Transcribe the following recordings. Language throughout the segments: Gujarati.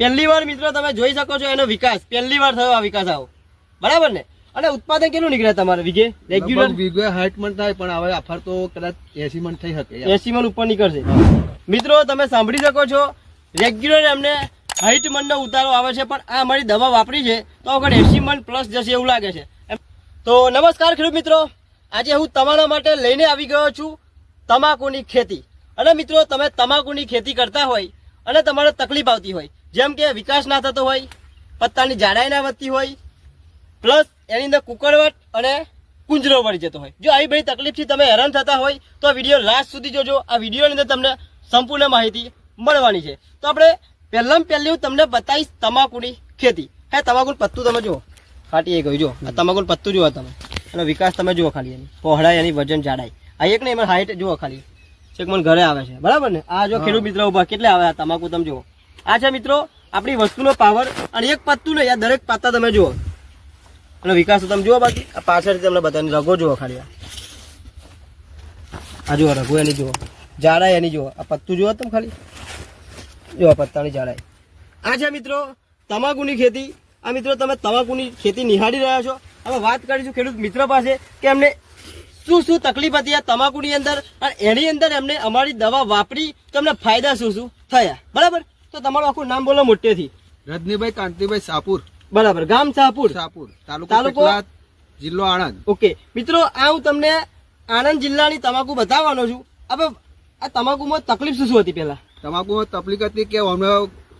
પહેલી વાર મિત્રો તમે જોઈ શકો છો એનો વિકાસ. પહેલી વાર થયો આ વિકાસ આવો. બરાબર ને? અને ઉત્પાદન કેટલું નીકળે તમારે વિજય રેગ્યુલર વીઘે સાઠ મણ થાય પણ હવે આફર તો કદાચ એસી મણ થઈ શકે. એસી મણ ઉપર નીકળશે. મિત્રો તમે સાંભળી શકો છો રેગ્યુલર એમને હાઈટ મનનો ઉતારો આવે છે પણ આ અમારી દવા વાપરી છે તો આગળ એસી મન પ્લસ જશે એવું લાગે છે. તો નમસ્કાર ખેડૂત મિત્રો. આજે હું તમારા માટે લઈને આવી ગયો છું તમાકુની ખેતી. અને મિત્રો, તમે તમાકુની ખેતી કરતા હોય અને તમારે તકલીફ આવતી હોય, જેમ કે વિકાસ ના થતો હોય, પત્તાની જાડાઈ ના વધતી હોય, પ્લસ એની અંદર કુકરવટ અને કુંજરો વળી જતો હોય. જો આવી બધી તકલીફથી તમે હેરાન થતા હોય, તો આ વીડિયો લાસ્ટ સુધી જોજો. આ વિડીયોની અંદર તમને સંપૂર્ણ માહિતી મળવાની છે. તો આપણે પહેલાં પહેલી હું તમને બતાવીશ તમાકુની ખેતી. હે, તમાકુનું પત્તું તમે જુઓ. ફાટી એ ગયું જો આ તમાકુનું પત્તું જુઓ તમે. અને વિકાસ તમે જુઓ ખાલી એની પહોળાઈ એની વજન જાડાઈ. આ એક ને એમાં હાઈટ જુઓ ખાલી. છેક મને ઘરે આવે છે. બરાબર ને? આ જો ખેડૂત મિત્રો ઊભા કેટલે આવે આ તમાકુ તમે જુઓ. આ છે મિત્રો આપણી વસ્તુનો પાવર અને એક પત્તું નહીં આ દરેક પાતા તમે જુઓ. અને વિકાસ તમે જુઓ બાકી. આ પાછળથી તમને બધાની રગો જુઓ ખાલી. આ. જુઓ રઘુ એની જુઓ. જાડાઈ એની જુઓ. આ પત્તું જુઓ તમે ખાલી. જુઓ પત્તાની જાડાઈ. આ છે મિત્રો તમાકુની ખેતી. આ મિત્રો તમે તમાકુની ખેતી નિહાળી રહ્યા છો. હવે વાત કરીશું ખેડૂત મિત્ર પાસે કે એમને શું શું તકલીફ હતી આ તમાકુની અંદર અને એની અંદર એમને અમારી દવા વાપરી તો એમને ફાયદા શું શું થયા? બરાબર? તો તમારું આખું નામ બોલો મોટેથી. રજનીભાઈ કાંતિભાઈ સાપુર. બરાબર. ગામ સાપુર. સાપુર. તાલુકો? જિલ્લો આણંદ. ઓકે. મિત્રો આ હું તમને આણંદ જિલ્લાની તમાકુ બતાવવાનો છું. હવે આ તમાકુમાં તકલીફ શું શું હતી પહેલા? તમાકુમાં તકલીફ હતી કે અમે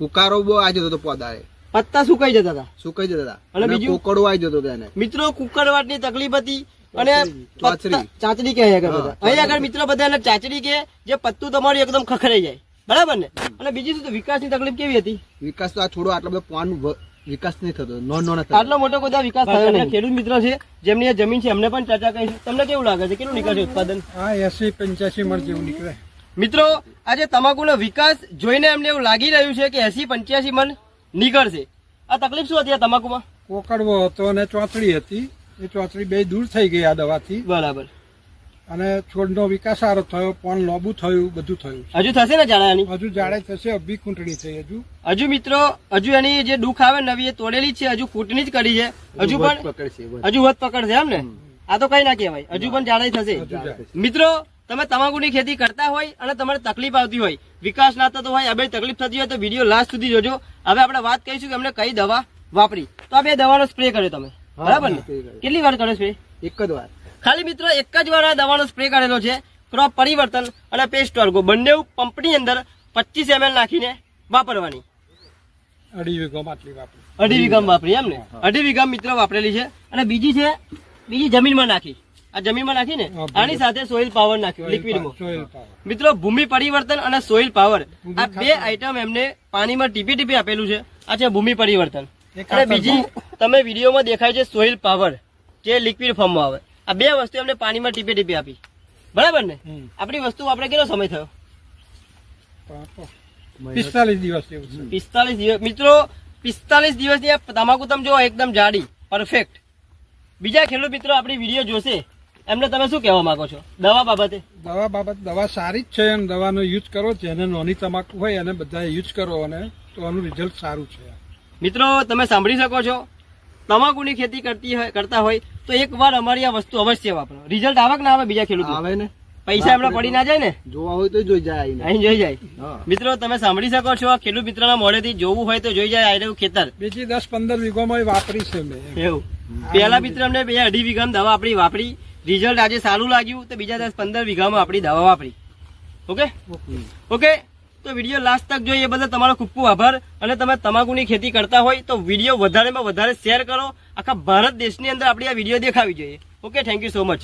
હુકારો બહુ આવી જતો હતો પોદારે પત્તા સુકાઈ જતા હતા. સુકાઈ જતા હતા. અને બીજું? કોકડો આવી જતો હતો મિત્રો મિત્રો કુકરવાટની તકલીફ હતી અને ચાચડી. પત્તા- ચાચડી કે અહીંયા આગળ હા, અહીંયા આગળ મિત્રો બધા ચાચડી કે જે પત્તું તમારું એકદમ ખખડાઈ જાય. બરાબર ને? અને બીજી શું તો વિકાસની તકલીફ કેવી હતી? વિકાસ તો આ છોડો આટલો બધો પાન વિકાસ નહીં થતો નોન નોન આટલો મોટો બધા વિકાસ થયો નહીં. ખેડૂત મિત્રો છે જેમની આ જમીન છે એમને પણ ચર્ચા કરીશું. તમને કેવું લાગે છે? કેટલું નીકળશે ઉત્પાદન? હા એસી પંચ્યાસી મણ જેવું નીકળે. મિત્રો આજે તમાકુનો વિકાસ જોઈને એમને એવું લાગી રહ્યું છે કે એસી પંચ્યાસી મણ નીકળશે. આ તકલીફ શું હતી આ તમાકુમાં? કોકડવો હતો અને ચોંચડી હતી. એ ચોંચડી બે દૂર થઈ ગઈ આ દવાથી. બરાબર. અને છોડનો વિકાસ સારો થયો પણ લોબુ થયું બધું થયું. હજુ થશે ને જાડાની હજુ જાડે થશે અભી ખૂંટણી થઈ હજુ. હજુ મિત્રો હજુ એની જે દુઃખ આવે નવી એ તોડેલી છે હજુ ખૂંટણી જ કરી છે. હજુ પણ પકડશે હજુ વધ પકડશે એમ ને? આ તો કઈ ના કહેવાય. હજુ પણ જાડાઈ થશે. મિત્રો તમે તમાકુની ખેતી કરતા હોય અને તમારે તકલીફ આવતી હોય. વિકાસ ના થતો હોય આ તકલીફ થતી હોય તો વીડિયો લાસ્ટ સુધી જોજો. હવે આપણે વાત કરીશું કે અમને કઈ દવા વાપરી. તો આ બે દવાનો સ્પ્રે કર્યો તમે. બરાબર ને. કેટલી વાર કર્યો સ્પ્રે એક જ વાર. ખાલી મિત્રો એક જ વાર આ દવાનો સ્પ્રે કરેલો છે. ક્રોપ પરિવર્તન અને પેસ્ટ વર્ગો. બંને પંપની અંદર પચીસ એમએલ નાખીને વાપરવાની. અઢી વીઘોમાં આટલી વાપરી. અઢી વીઘામાં વાપરી એમ ને? અઢી વીઘા મિત્રો વાપરેલી છે. અને બીજી છે બીજી જમીનમાં નાખી. આ જમીનમાં નાખીને આની સાથે સોઇલ પાવર નાખ્યો લિક્વિડમાં મિત્રો ભૂમિ પરિવર્તન અને સોઇલ પાવર આ બે આઈટમ એમને પાણીમાં ટીપી ટીપી આપેલું છે. આ છે ભૂમિ પરિવર્તન. અને બીજી તમે વિડીયોમાં દેખાય છે સોઇલ પાવર જે લિક્વિડ ફોર્મમાં આવે. આ બે વસ્તુ એમને પાણીમાં ટીપી ટીપી આપી. બરાબર ને? આપણી વસ્તુ આપણે કેટલો સમય થયો? પિસ્તાલીસ દિવસ પિસ્તાલીસ દિવસ. મિત્રો પિસ્તાલીસ દિવસની આ તમાકુ તમે જો એકદમ જાડી પરફેક્ટ બીજા ખેડૂત મિત્રો આપણી વીડિયો જોશે. એમને તમે શું કહેવા માંગો છો? દવા બાબતે? દવા બાબત દવા સારી જ છે અને દવાનો યુઝ કરો જેને નોની તમાકુ હોય એને બધા યુઝ કરો અને તો આનું રિઝલ્ટ સારું છે. મિત્રો તમે સાંભળી શકો છો? તમાકુની ખેતી કરતી હોય કરતા હોય તો એક વાર અમારી આ વસ્તુ અવશ્ય વાપરો. રિઝલ્ટ આવે કે ના આવે બીજા ખેડૂતો આવે ને. પૈસા એમના પડી ના જાય ને? જોવા હોય તો જોઈ જાય. અહીં જોઈ જાય. મિત્રો તમે સાંભળી શકો છો ખેડૂત મિત્રના મોડેથી જોવું હોય તો જોઈ જાય આ રહ્યું ખેતર. બીજી દસ પંદર વીઘોમાં વાપરી છે મેં. એવું. પહેલા મિત્ર અમને બે અઢી વીઘામાં દવા આપણી વાપરી. રિઝલ્ટ આજે સારું લાગ્યું તો બીજા દસ પંદર વીઘામાં આપણી દવા વાપરી. ઓકે ઓકે તો વીડિયો લાસ્ટ તક જોઈએ બદલ તમારો ખૂબ ખૂબ આભાર અને તમે તમાકુની ખેતી કરતા હોય તો વીડિયો વધારેમાં વધારે શેર કરો. આખા ભારત દેશની અંદર આપણી આ વીડિયો દેખાવી જોઈએ. Okay thank you so much